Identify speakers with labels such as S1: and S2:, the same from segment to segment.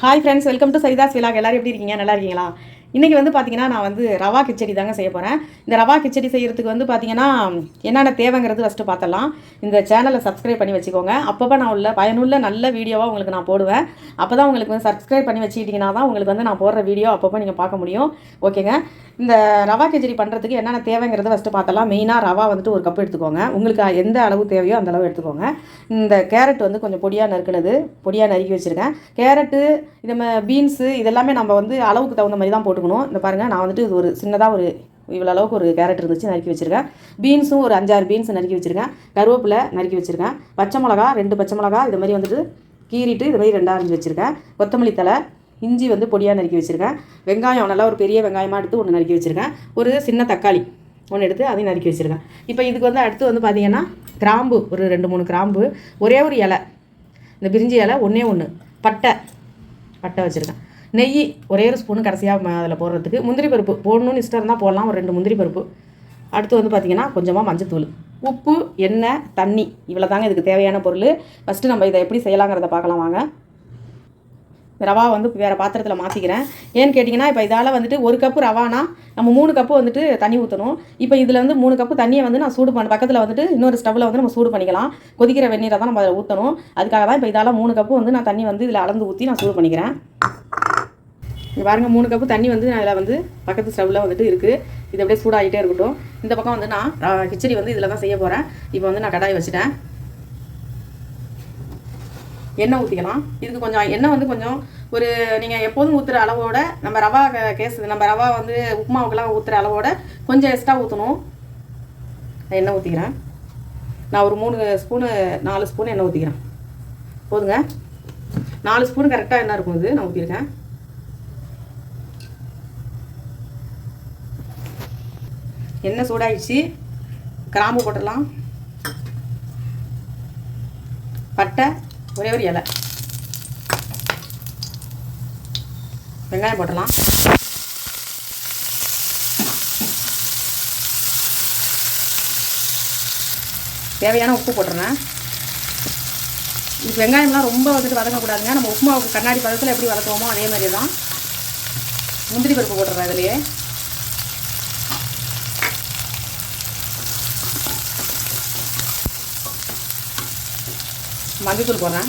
S1: hi friends welcome to Saritha's vlog எல்லாரும் எப்படி இருக்கீங்க நல்லா இருக்கீங்களா இன்றைக்கி வந்து பார்த்திங்கன்னா நான் வந்து ரவா கிச்சடி தாங்க செய்ய போகிறேன் இந்த ரவா கிச்சடி செய்கிறதுக்கு வந்து பார்த்திங்கன்னா என்னென்ன தேவைங்கிறது ஃபஸ்ட்டு பார்த்தலாம் இந்த சேனலை சப்ஸ்கிரைப் பண்ணி வச்சுக்கோங்க அப்பப்போ நான் உள்ள பயனுள்ள நல்ல வீடியோவாக உங்களுக்கு நான் போடுவேன் அப்போ தான் உங்களுக்கு வந்து சப்ஸ்கிரைப் பண்ணி வச்சுக்கிட்டிங்கன்னா தான் உங்களுக்கு வந்து நான் போடுற வீடியோ அப்பப்போ நீங்கள் பார்க்க முடியும் ஓகேங்க இந்த ரவா கிச்சடி பண்ணுறதுக்கு என்னென்ன தேவைங்கிறத ஃபஸ்ட்டு பார்த்தலாம் மெயினாக ரவா வந்துட்டு ஒரு கப் எடுத்துக்கோங்க உங்களுக்கு எந்த அளவு தேவையோ அந்தளவு எடுத்துக்கோங்க இந்த கேரட் வந்து கொஞ்சம் பொடியாக நறுக்கினது பொடியாக நறுக்கி வச்சுருக்கேன் கேரட்டு இந்த பீன்ஸு இதெல்லாமே நம்ம வந்து அளவுக்கு தகுந்த மாதிரி தான் போட்டுக்கணும் இருக்கணும் இந்த பாருங்கள் நான் வந்துட்டு இது ஒரு சின்னதாக ஒரு இவ்வளோ அளவுக்கு ஒரு கேரட் இருந்துச்சு நறுக்கி வச்சுருக்கேன் பீன்ஸும் ஒரு அஞ்சாறு பீன்ஸ் நறுக்கி வச்சுருக்கேன் கருவேப்பிலை நறுக்கி வச்சுருக்கேன் பச்சை மிளகா ரெண்டு பச்சை மிளகா இது மாதிரி வந்துட்டு கீறிட்டு இது மாதிரி ரெண்டாக அரிஞ்சு வச்சுருக்கேன் கொத்தமல்லி தலை இஞ்சி வந்து பொடியாக நறுக்கி வச்சுருக்கேன் வெங்காயம் நல்லா ஒரு பெரிய வெங்காயமாக எடுத்து ஒன்று நறுக்கி வச்சுருக்கேன் ஒரு சின்ன தக்காளி ஒன்று எடுத்து அதையும் நறுக்கி வச்சுருக்கேன் இப்போ இதுக்கு வந்து அடுத்து வந்து பார்த்திங்கன்னா கிராம்பு ஒரு ரெண்டு மூணு கிராம்பு ஒரே ஒரு இலை இந்த பிரிஞ்சி இலை ஒன்றே ஒன்று பட்டை பட்டை வச்சுருக்கேன் நெய் ஒரே ஒரு ஸ்பூன் கடைசியாக அதில் போடுறதுக்கு முந்திரி பருப்பு போடணும்னு இஷ்டம் இருந்தால் போடலாம் ஒரு ரெண்டு முந்திரி பருப்பு அடுத்து வந்து பார்த்திங்கன்னா கொஞ்சமாக மஞ்சத்தூள் உப்பு எண்ணெய் தண்ணி இவ்வளோ தாங்க இதுக்கு தேவையான பொருள் ஃபஸ்ட்டு நம்ம இதை எப்படி செய்யலாங்கிறத பார்க்கலாம் வாங்க ரவா வந்து வேறு பாத்திரத்தில் மாற்றிக்கிறேன் ஏன்னு கேட்டிங்கன்னா இப்போ இதால் வந்துட்டு ஒரு கப்பு ரவானா நம்ம மூணு கப்பு வந்துட்டு தண்ணி ஊற்றணும் இப்போ இதில் வந்து மூணு கப்பு தண்ணியை வந்து நான் சூடு பண்ண பக்கத்தில் வந்துட்டு இன்னொரு ஸ்டவ்வில் வந்து நம்ம சூடு பண்ணிக்கலாம் கொதிக்கிற வெந்நீரை தான் நம்ம அதில் ஊற்றணும் அதுக்காக தான் இப்போ இதால் மூணு கப்பு வந்து நான் தண்ணி வந்து இதில் அளந்து ஊற்றி நான் சூடு பண்ணிக்கிறேன் இங்கே பாருங்கள் மூணு கப்பு தண்ணி வந்து நான் இதில் வந்து பக்கத்து ஸ்டவ்வில் வந்துட்டு இருக்குது இது அப்படியே சூடாகிட்டே இருக்கட்டும் இந்த பக்கம் வந்து நான் கிச்சடி வந்து இதில் தான் செய்ய போகிறேன் இப்போ வந்து நான் கடாயை வச்சுட்டேன் எண்ணெய் ஊற்றிக்கலாம் இதுக்கு கொஞ்சம் எண்ணெய் வந்து கொஞ்சம் ஒரு நீங்கள் எப்போதும் ஊற்றுற அளவோட நம்ம ரவா கேஸ் நம்ம ரவா வந்து உப்புமாவுக்கெல்லாம் ஊற்றுற அளவோட கொஞ்சம் எக்ஸ்ட்ரா ஊற்றணும் எண்ணெய் ஊற்றிக்கிறேன் நான் ஒரு மூணு ஸ்பூனு நாலு ஸ்பூன் எண்ணெய் ஊற்றிக்கிறேன் போதுங்க நாலு ஸ்பூன் கரெக்டாக என்ன இருக்கும் இது நான் ஊற்றிருக்கேன் எண்ணெய் சூடாகிடுச்சு கிராம்பு போட்டுடலாம் பட்டை ஒரே ஒரு இலை வெங்காயம் போட்டலாம் தேவையான உப்பு போட்டுருந்தேன் இது வெங்காயம்லாம் ரொம்ப வந்துட்டு வதக்கக்கூடாதுங்க நம்ம உப்புமாவுக்கு கண்ணாடி பதத்தில் எப்படி வதக்குவோமோ அதே மாதிரி தான் முந்திரி பருப்பு போட்டுறேன் அதுலேயே மஞ்சத்தூள் போடுறேன்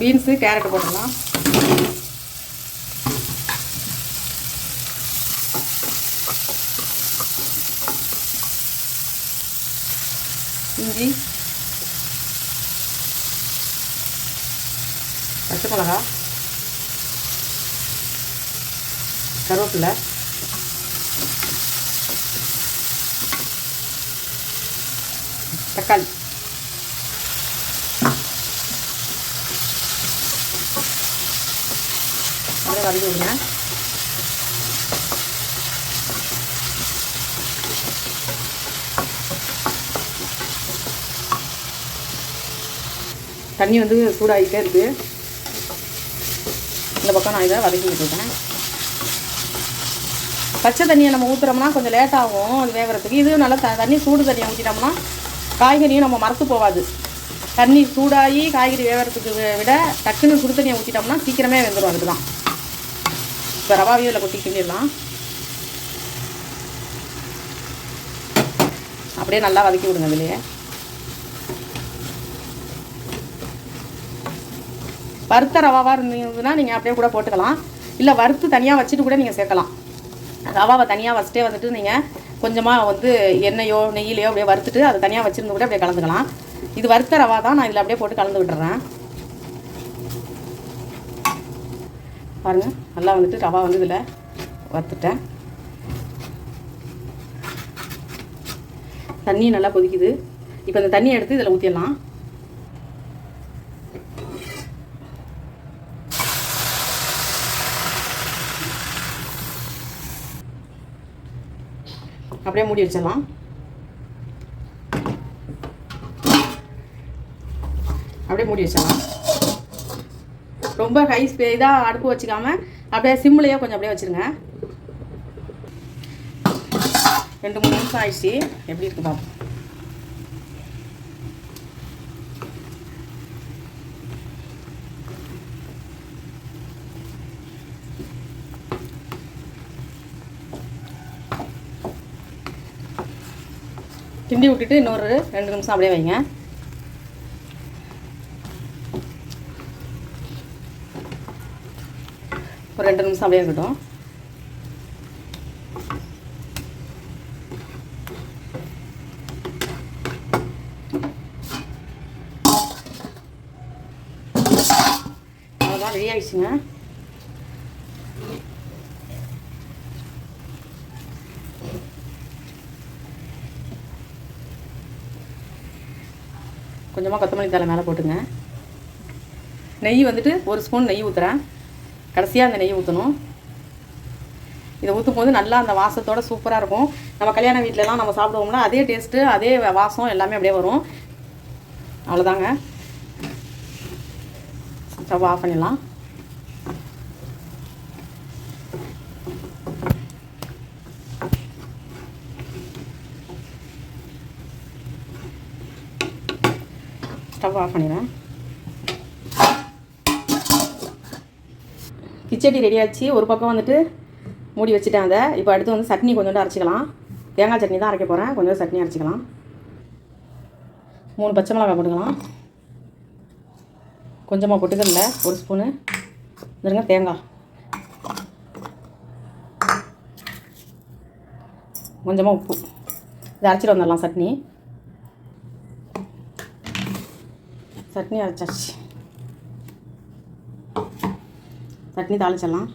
S1: பீன்ஸு கேரட்டு போட்டுடலாம் இஞ்சி பச்சை மிளகா கருவேப்பில தக்காளி அதை வதக்கி விடுங்க தண்ணி வந்து சூடாகிட்டே இருக்குது இந்த பக்கம் நான் இதை வதக்கி விட்டுருக்கேன் பச்சை தண்ணியை நம்ம ஊற்றுறோம்னா கொஞ்சம் லேட்டாகும் அது வேகிறதுக்கு இது நல்லா த தண்ணி சூடு தண்ணியை ஊற்றிட்டோம்னா காய்கறியும் நம்ம மறத்து போகாது தண்ணி சூடாகி காய்கறி வேகிறதுக்கு விட டக்குன்னு சுடு தண்ணியை ஊற்றிட்டோம்னா சீக்கிரமே வெந்துடும் அதுதான் இப்போ ரவாவையும் இதில் கொட்டி கிண்டிடலாம் அப்படியே நல்லா வதக்கி விடுங்க அதுலேயே வறுத்த ரவாவாக இருந்ததுன்னா நீங்கள் அப்படியே கூட போட்டுக்கலாம் இல்லை வறுத்து தனியாக வச்சுட்டு கூட நீங்கள் சேர்க்கலாம் ரவாவை தனியாக வச்சுட்டே வந்துட்டு நீங்கள் கொஞ்சமாக வந்து எண்ணெயோ நெய்யிலையோ அப்படியே வறுத்துட்டு அதை தனியாக வச்சுருந்து கூட அப்படியே கலந்துக்கலாம் இது வறுத்த ரவா தான் நான் இதில் அப்படியே போட்டு கலந்து விட்டுறேன் பாருங்கள் நல்லா வந்துட்டு ரவா வந்து இதில் வறுத்துட்டேன் தண்ணியும் நல்லா கொதிக்குது இப்போ இந்த தண்ணியை எடுத்து இதில் ஊற்றிடலாம் அப்படியே மூடி வச்சிடலாம் அப்படியே மூடி வச்சிடலாம் ரொம்ப ஹை இதாக அடுப்பு வச்சுக்காம அப்படியே சிம்லேயே கொஞ்சம் அப்படியே வச்சுருங்க ரெண்டு மூணு நிமிஷம் ஆயிடுச்சு எப்படி இருக்குது பார்ப்போம் கிண்டி விட்டுட்டு இன்னொரு ரெண்டு நிமிஷம் அப்படியே வைங்க ஒரு ரெண்டு நிமிஷம் அப்படியே இருக்கட்டும் அதான் ரெடி ஆகிடுச்சுங்க கொஞ்சமாக கொத்தமல்லி தலை மேலே போட்டுங்க நெய் வந்துட்டு ஒரு ஸ்பூன் நெய் ஊற்றுறேன் கடைசியாக அந்த நெய் ஊற்றணும் இதை ஊற்றும் போது நல்லா அந்த வாசத்தோட சூப்பராக இருக்கும் நம்ம கல்யாண வீட்டிலலாம் நம்ம சாப்பிடுவோம்னா அதே டேஸ்ட்டு அதே வாசம் எல்லாமே அப்படியே வரும் அவ்வளோதாங்க ஸ்டவ் ஆஃப் பண்ணிடலாம் ஸ்டவ் ஆஃப் பண்ணிடுறேன் கிச்சடி ரெடியாச்சு ஒரு பக்கம் வந்துட்டு மூடி வச்சுட்டேன் அதை இப்போ அடுத்து வந்து சட்னி கொஞ்சோண்டு அரைச்சிக்கலாம் தேங்காய் சட்னி தான் அரைக்க போகிறேன் கொஞ்சம் சட்னி அரைச்சிக்கலாம் மூணு பச்சை மிளகாய் போட்டுக்கலாம் கொஞ்சமாக போட்டுக்கல ஒரு ஸ்பூனு இருங்க தேங்காய் கொஞ்சமாக உப்பு இதை அரைச்சிட்டு வந்துடலாம் சட்னி சட்னி அரைச்சாச்சு சட்னி தாளிச்சிடலாம்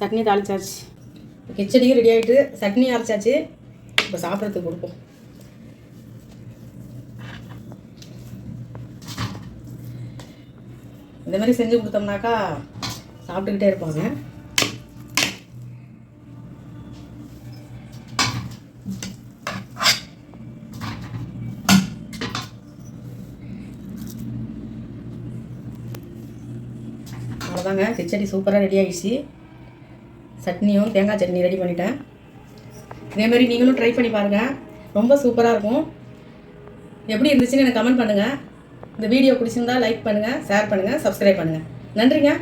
S1: சட்னி தாளிச்சாச்சு கிச்சடியும் ரெடி ஆகிட்டு சட்னி அரைச்சாச்சு இப்போ சாப்பிட்றதுக்கு கொடுப்போம் இந்த மாதிரி செஞ்சு கொடுத்தோம்னாக்கா சாப்பிட்டுக்கிட்டே இருப்பாங்க வாங்க கிச்சடி சூப்பராக ரெடி ஆகிடுச்சு சட்னியும் தேங்காய் சட்னி ரெடி பண்ணிட்டேன் இதேமாரி நீங்களும் ட்ரை பண்ணி பாருங்கள் ரொம்ப சூப்பராக இருக்கும் எப்படி இருந்துச்சுன்னு எனக்கு கமெண்ட் பண்ணுங்கள் இந்த வீடியோ பிடிச்சிருந்தா லைக் பண்ணுங்கள் ஷேர் பண்ணுங்கள் சப்ஸ்கிரைப் பண்ணுங்கள் நன்றிங்க